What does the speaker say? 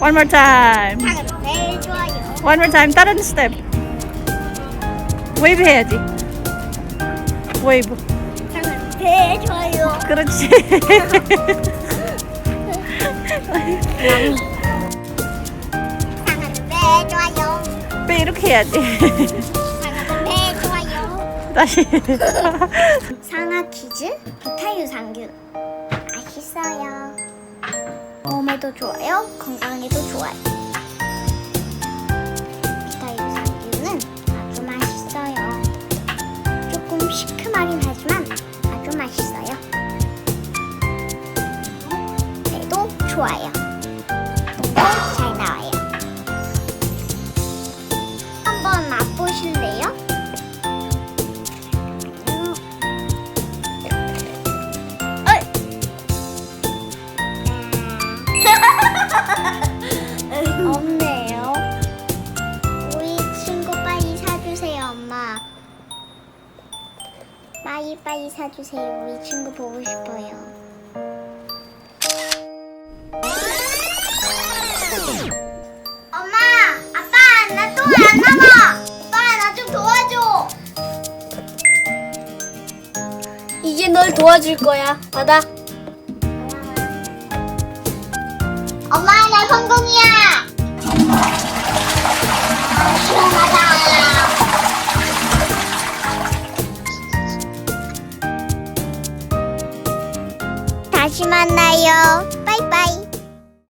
One more time. 사랑은 매일 좋아요. One more time. 다른 스텝. 웨이브 해야지. 웨이브. 사랑은 매일 좋아요. 그렇지. 사랑은 매일 좋아요. 왜 이렇게 해야지? 사랑은 매일 좋아요. 다시. 상하 퀴즈 몸에도 좋아요, 건강에도 좋아요. 비타유산균은 아주 맛있어요. 조금 시큼하긴 하지만 아주 맛있어요. 배도 좋아요. 빨리 빨리 사주세요. 우리 친구 보고 싶어요. 엄마, 아빠, 나 또 안 남아. 오빠, 나 좀 도와줘. 이제 널 도와줄 거야. 받아. 始まんないよ。バイバイ。